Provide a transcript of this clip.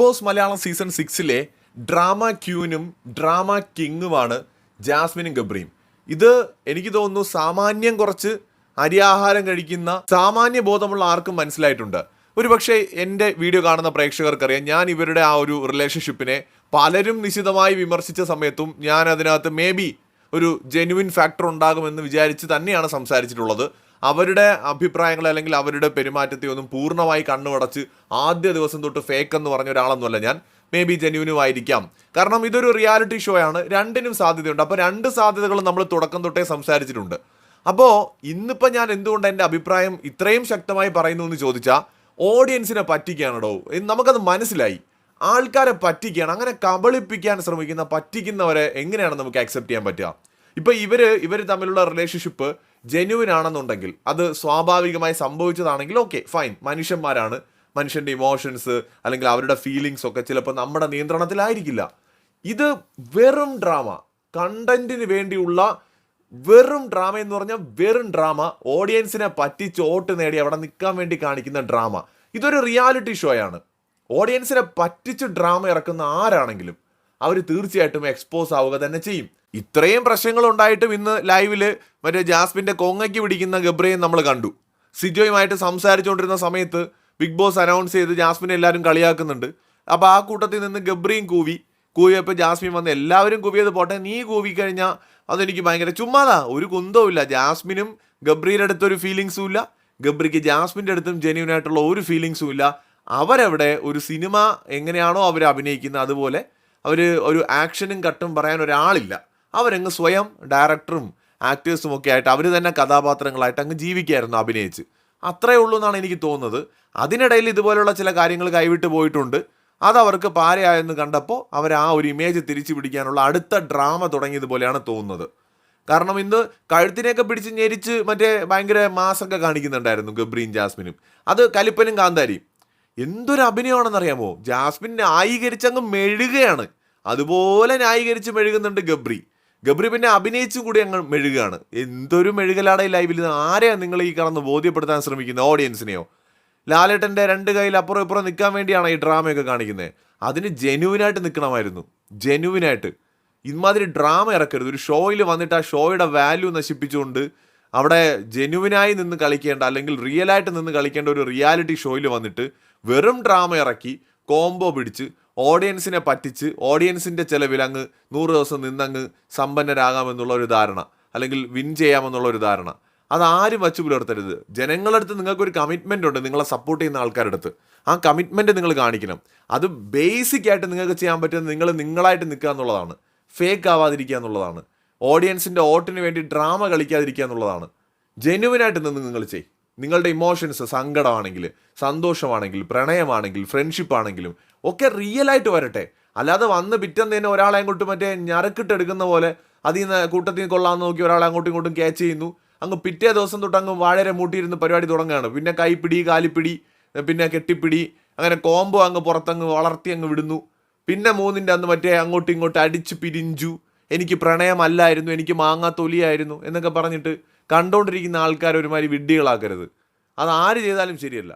Boss Malayalam season സിക്സിലെ drama ക്യൂനും drama കിങ്ങുമാണ് ജാസ്മിനും ഗബ്രിയും. ഇത് എനിക്ക് തോന്നുന്നു സാമാന്യം കുറച്ച് അരിയാഹാരം കഴിക്കുന്ന സാമാന്യ ബോധമുള്ള ആർക്കും മനസ്സിലായിട്ടുണ്ട്. ഒരുപക്ഷെ എന്റെ വീഡിയോ കാണുന്ന പ്രേക്ഷകർക്കറിയാം ഞാൻ ഇവരുടെ ആ ഒരു റിലേഷൻഷിപ്പിനെ പലരും നിശിതമായി വിമർശിച്ച സമയത്തും ഞാൻ അതിനകത്ത് മേ ബി ഒരു ജെനുവിൻ ഫാക്ടർ ഉണ്ടാകുമെന്ന് വിചാരിച്ച് തന്നെയാണ് സംസാരിച്ചിട്ടുള്ളത്. അവരുടെ അഭിപ്രായങ്ങൾ അല്ലെങ്കിൽ അവരുടെ പെരുമാറ്റത്തെ ഒന്നും പൂർണമായി കണ്ണുമടച്ച് ആദ്യ ദിവസം തൊട്ട് ഫേക്ക് എന്ന് പറഞ്ഞ ഒരാളൊന്നുമല്ല ഞാൻ. മേ ബി ജെന്യൂനും ആയിരിക്കാം കാരണം ഇതൊരു റിയാലിറ്റി ഷോ ആണ്. രണ്ടിനും സാധ്യതയുണ്ട്. അപ്പോൾ രണ്ട് സാധ്യതകളും നമ്മൾ തുടക്കം തൊട്ടേ സംസാരിച്ചിട്ടുണ്ട്. അപ്പോൾ ഇന്നിപ്പോൾ ഞാൻ എന്തുകൊണ്ട് എന്റെ അഭിപ്രായം ഇത്രയും ശക്തമായി പറയുന്നു എന്ന് ചോദിച്ചാൽ ഓഡിയൻസിനെ പറ്റിക്കുകയാണോ നമുക്കത് മനസ്സിലായി. ആൾക്കാരെ പറ്റിക്കുകയാണ്. അങ്ങനെ കബളിപ്പിക്കാൻ ശ്രമിക്കുന്ന പറ്റിക്കുന്നവരെ എങ്ങനെയാണ് നമുക്ക് അക്സെപ്റ്റ് ചെയ്യാൻ പറ്റുക? ഇപ്പോൾ ഇവർ ഇവർ തമ്മിലുള്ള റിലേഷൻഷിപ്പ് ജെന്യുവിൻ ആണെന്നുണ്ടെങ്കിൽ അത് സ്വാഭാവികമായി സംഭവിച്ചതാണെങ്കിൽ ഓക്കെ ഫൈൻ മനുഷ്യന്മാരാണ്. മനുഷ്യന്റെ ഇമോഷൻസ് അല്ലെങ്കിൽ അവരുടെ ഫീലിങ്സ് ഒക്കെ ചിലപ്പോൾ നമ്മുടെ നിയന്ത്രണത്തിലായിരിക്കില്ല. ഇത് വെറും ഡ്രാമ കണ്ടന്റിന് വേണ്ടിയുള്ള വെറും ഡ്രാമ എന്ന് പറഞ്ഞാൽ വെറും ഡ്രാമ ഓഡിയൻസിനെ പറ്റി ചോട്ട് നേടി അവിടെ നിൽക്കാൻ വേണ്ടി കാണിക്കുന്ന ഡ്രാമ ഇതൊരു റിയാലിറ്റി ഷോയാണ് ഓഡിയൻസിനെ പറ്റിച്ച് ഡ്രാമ ഇറക്കുന്ന ആരാണെങ്കിലും അവർ തീർച്ചയായിട്ടും എക്സ്പോസ് ആവുക തന്നെ ചെയ്യും. ഇത്രയും പ്രശ്നങ്ങളുണ്ടായിട്ടും ഇന്ന് ലൈവിൽ മറ്റേ ജാസ്മിന്റെ കൊങ്ങയ്ക്ക് പിടിക്കുന്ന ഗബ്രയും നമ്മൾ കണ്ടു. സിജോയുമായിട്ട് സംസാരിച്ചുകൊണ്ടിരുന്ന സമയത്ത് ബിഗ് ബോസ് അനൗൺസ് ചെയ്ത് ജാസ്മിനെ എല്ലാവരും കളിയാക്കുന്നുണ്ട്. അപ്പോൾ ആ കൂട്ടത്തിൽ നിന്ന് ഗബ്രിയും കൂവി കൂവിയപ്പോൾ ജാസ്മിൻ വന്ന് എല്ലാവരും കൂവിയത് പോട്ടെ നീ കൂവി കഴിഞ്ഞാൽ അതെനിക്ക് ഭയങ്കര ചുമ്മാതാ ഒരു കുന്തവും ഇല്ല ജാസ്മിനും ഗബ്രിയുടെ അടുത്തൊരു ഫീലിങ്സും ഇല്ല. ഗബ്രിക്ക് ജാസ്മിന്റെ അടുത്തും ജെന്യൂൻ ആയിട്ടുള്ള ഒരു ഫീലിങ്സും ഇല്ല. അവരവിടെ ഒരു സിനിമ എങ്ങനെയാണോ അവർ അഭിനയിക്കുന്നത് അതുപോലെ അവർ ഒരു ആക്ഷനും കട്ടും പറയാൻ ഒരാളില്ല. അവരങ്ങ് സ്വയം ഡയറക്ടറും ആക്ടേഴ്സും ഒക്കെ ആയിട്ട് അവർ തന്നെ കഥാപാത്രങ്ങളായിട്ട് അങ്ങ് ജീവിക്കായിരുന്നു അഭിനയിച്ച്. അത്രേ ഉള്ളൂ എന്നാണ് എനിക്ക് തോന്നുന്നത്. അതിനിടയിൽ ഇതുപോലുള്ള ചില കാര്യങ്ങൾ കൈവിട്ട് പോയിട്ടുണ്ട്. അത് അതവർക്ക് പാരയായെന്ന് കണ്ടപ്പോൾ അവർ ആ ഒരു ഇമേജ് തിരിച്ചു പിടിക്കാനുള്ള അടുത്ത ഡ്രാമ തുടങ്ങിയതുപോലെയാണ് തോന്നുന്നത്. കാരണം ഇന്ന് കഴുത്തിനെയൊക്കെ പിടിച്ച് ഞെരിച്ച് മറ്റേ ഭയങ്കര മാസൊക്കെ കാണിക്കുന്നുണ്ടായിരുന്നു ഗബ്രിയും ജാസ്മിനും. അത് കലിപ്പനും കാന്താരിയും. എന്തൊരു അഭിനയമാണെന്നറിയാമോ? ജാസ്മിൻ ന്യായീകരിച്ചങ്ങ് മെഴുകയാണ് അതുപോലെ ന്യായീകരിച്ച് മെഴുകുന്നുണ്ട് ഗബ്രി. ഗബ്രി പിന്നെ അഭിനയിച്ചും കൂടി ഞങ്ങൾ മെഴുകാണ്. എന്തൊരു മെഴുകലാണ് ഈ ലൈവിൽ ആരെയാണ് നിങ്ങൾ ഈ കടന്ന് ബോധ്യപ്പെടുത്താൻ ശ്രമിക്കുന്നത്? ഓഡിയൻസിനെയോ ലാലേട്ടന്റെ രണ്ട് കയ്യിൽ അപ്പുറം ഇപ്പുറം നിൽക്കാൻ വേണ്ടിയാണ് ഈ ഡ്രാമയൊക്കെ കാണിക്കുന്നത്. അതിന് ജെനുവിനായിട്ട് നിൽക്കണമായിരുന്നു. ജെനുവിനായിട്ട് ഇമാതിരി ഡ്രാമ ഇറക്കരുത്. ഒരു ഷോയിൽ വന്നിട്ട് ആ ഷോയുടെ വാല്യൂ നശിപ്പിച്ചുകൊണ്ട് അവിടെ ജെനുവിനായി നിന്ന് കളിക്കേണ്ട അല്ലെങ്കിൽ റിയലായിട്ട് നിന്ന് കളിക്കേണ്ട ഒരു റിയാലിറ്റി ഷോയിൽ വന്നിട്ട് വെറും ഡ്രാമ ഇറക്കി കോംബോ പിടിച്ച് ഓഡിയൻസിനെ പറ്റിച്ച് ഓഡിയൻസിന്റെ ചിലവിൽ അങ്ങ് നൂറ് ദിവസം നിന്നങ്ങ് സമ്പന്നരാകാമെന്നുള്ള ഒരു ധാരണ അല്ലെങ്കിൽ വിൻ ചെയ്യാമെന്നുള്ള ഒരു ധാരണ. അത് ആരും വച്ചു പുലർത്തരുത്. നിങ്ങൾക്ക് നിങ്ങൾക്കൊരു കമ്മിറ്റ്മെന്റ് ഉണ്ട് നിങ്ങളെ സപ്പോർട്ട് ചെയ്യുന്ന ആൾക്കാരുടെ അടുത്ത്. ആ കമ്മിറ്റ്മെന്റ് നിങ്ങൾ കാണിക്കണം. അത് ബേസിക് ആയിട്ട് നിങ്ങൾക്ക് ചെയ്യാൻ പറ്റുന്നത് നിങ്ങൾ നിങ്ങളായിട്ട് നിൽക്കുക എന്നുള്ളതാണ്. ഫേക്ക് ആവാതിരിക്കുക എന്നുള്ളതാണ്. ഓഡിയൻസിന്റെ വോട്ടിന് വേണ്ടി ഡ്രാമ കളിക്കാതിരിക്കുക എന്നുള്ളതാണ്. ജെന്യുവനായിട്ട് നിന്ന് നിങ്ങൾ ചെയ്യും. നിങ്ങളുടെ ഇമോഷൻസ് സങ്കടമാണെങ്കിൽ സന്തോഷമാണെങ്കിൽ പ്രണയമാണെങ്കിൽ ഫ്രണ്ട്ഷിപ്പ് ആണെങ്കിലും ഒക്കെ റിയൽ ആയിട്ട് വരട്ടെ. അല്ലാതെ വന്ന് പിറ്റേന്ന് തന്നെ ഒരാളെ അങ്ങോട്ട് മറ്റേ ഞരക്കിട്ടെടുക്കുന്ന പോലെ അതിൽ നിന്ന് കൂട്ടത്തിൽ നിന്ന് കൊള്ളാന്ന് നോക്കി ഒരാളെ അങ്ങോട്ടും ഇങ്ങോട്ടും ക്യാച്ച് ചെയ്യുന്നു. അങ്ങ് പിറ്റേ ദിവസം തൊട്ട് അങ്ങ് വാഴരെ മൂട്ടിയിരുന്ന് പരിപാടി തുടങ്ങുകയാണ്. പിന്നെ കൈപ്പിടി കാലിപ്പിടി പിന്നെ കെട്ടിപ്പിടി അങ്ങനെ കോംബോ അങ്ങ് പുറത്തങ്ങ് വളർത്തി അങ്ങ് വിടുന്നു. പിന്നെ മൂന്നിന്റെ അന്ന് മറ്റേ അങ്ങോട്ടും ഇങ്ങോട്ടും അടിച്ച് പിരിഞ്ചു. എനിക്ക് പ്രണയമല്ലായിരുന്നു എനിക്ക് മാങ്ങാ തൊലിയായിരുന്നു എന്നൊക്കെ പറഞ്ഞിട്ട് കണ്ടുകൊണ്ടിരിക്കുന്ന ആൾക്കാർ ഒരുമാതിരി വിഡ്ഢികളാക്കരുത്. അത് ആര് ചെയ്താലും ശരിയല്ല.